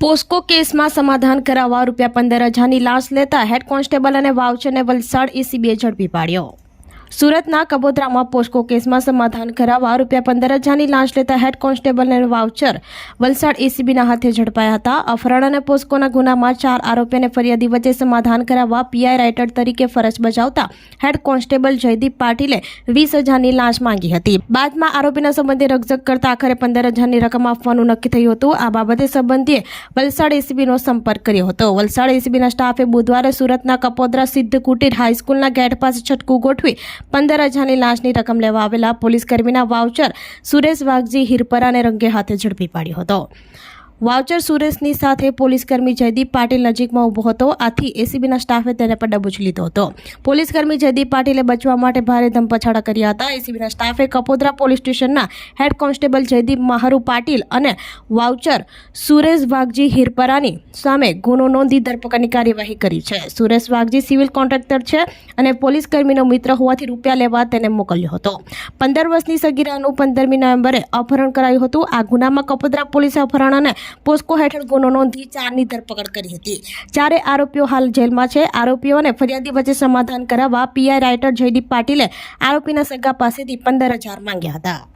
પોસ્કો કેસમાં સમાધાન કરાવવા રૂપિયા પંદર હજારની લાંચ લેતા હેડ કોન્સ્ટેબલ અને વાઉચરને વલસાડ એસીબીએ ઝડપી પાડ્યો. સુરતના કબોદરામાં પોસ્કો કેસમાં સમાધાન કરાવવા રૂપિયા પંદર હજારની લાંચ લેતા હેડ કોન્સ્ટેબલ અને વાઉચર. વલસાડ એસીબીના હાથે ઝડપાયા હતા. અપહરણ અને પોસ્કોના ગુનામાં ચાર આરોપીને ફરિયાદી વચ્ચે સમાધાન કરાવવા પીઆઈ રાઇટર તરીકે ફરજ બજાવતા હેડ કોન્સ્ટેબલ જયદીપ પાટીલે વીસ હજારની લાંચ માંગી હતી. બાદમાં આરોપીના સંબંધે રકઝક કરતા આખરે પંદર હજારની રકમ આપવાનું નક્કી થયું હતું. આ બાબતે સંબંધીએ વલસાડ એસીબીનો સંપર્ક કર્યો હતો. વલસાડ એસીબીના સ્ટાફે બુધવારે સુરતના કપોદરા સિદ્ધ કુટીર હાઈસ્કૂલના ગેટ પાસે છટકું ગોઠવી પંદર હજારની લાંચની રકમ લેવા આવેલા પોલીસ કર્મીના વાઉચર સુરેશ વાઘજી હિરપરાને રંગે હાથે ઝડપી પાડ્યો હતો. વાઉચર સુરેશની સાથે પોલીસ કર્મી જયદીપ પાટીલ નજીકમાં ઊભો હતો. આથી એસીબીના સ્ટાફે તેને પર દબોચી લીધો હતો. પોલીસ કર્મી જયદીપ પાટીલે બચવા માટે ભારે ધમપછાડા કર્યા હતા. એસીબીના સ્ટાફે કપોદરા પોલીસ સ્ટેશનના હેડ કોન્સ્ટેબલ જયદીપ માહરુ પાટીલ અને વાઉચર સુરેશ વાઘજી હિરપરાની સામે ગુનો નોંધી ધરપકડની કાર્યવાહી કરી છે. સુરેશ વાઘજી સિવિલ કોન્ટ્રાક્ટર છે અને પોલીસ કર્મીનો મિત્ર હોવાથી રૂપિયા લેવા તેને મોકલ્યો હતો. પંદર વર્ષની સગીરાનું પંદરમી નવેમ્બરે અપહરણ કરાયું હતું. આ ગુનામાં કપોદરા પોલીસે અપહરણ અને પોસ્કો હેઠળ ગુનો નોંધી ચારની ધરપકડ કરી હતી. ચારે આરોપીઓ હાલ જેલમાં છે. આરોપીઓને ફરિયાદી વચ્ચે સમાધાન કરાવવા પીઆઈ રાઇટર જયદીપ પાટીલે આરોપીના સગા પાસેથી પંદર હજાર માંગ્યા હતા.